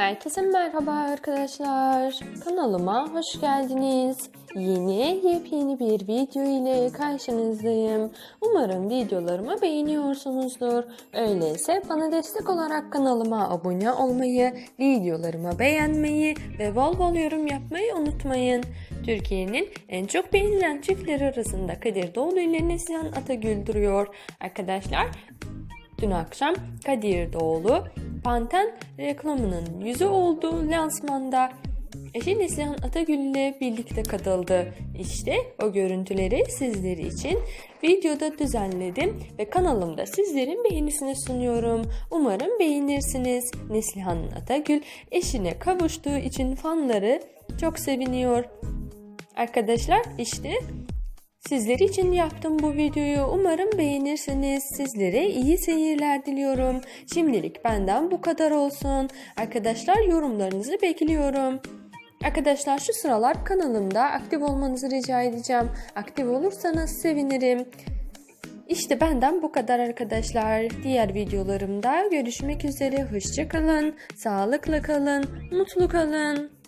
Herkese merhaba arkadaşlar. Kanalıma hoş geldiniz. Yeni yepyeni bir video ile karşınızdayım. Umarım videolarımı beğeniyorsunuzdur. Öyleyse bana destek olarak kanalıma abone olmayı, videolarımı beğenmeyi ve bol bol yorum yapmayı unutmayın. Türkiye'nin en çok beğenilen çiftleri arasında Kadir Doğulu ile Neslihan Atagül duruyor. Arkadaşlar Dün akşam Kadir Doğulu Panten reklamının yüzü olduğu lansmanda eşi Neslihan Atagül ile birlikte katıldı. İşte o görüntüleri sizleri için videoda düzenledim ve kanalımda sizlerin beğenisini sunuyorum. Umarım beğenirsiniz. Neslihan Atagül eşine kavuştuğu için fanları çok seviniyor. Arkadaşlar işte Sizler için yaptım bu videoyu. Umarım beğenirsiniz. Sizlere iyi seyirler diliyorum. Şimdilik benden bu kadar olsun. Arkadaşlar yorumlarınızı bekliyorum. Arkadaşlar şu sıralar kanalımda aktif olmanızı rica edeceğim. Aktif olursanız sevinirim. İşte benden bu kadar arkadaşlar. Diğer videolarımda görüşmek üzere. Hoşçakalın. Sağlıkla kalın. Mutlu kalın.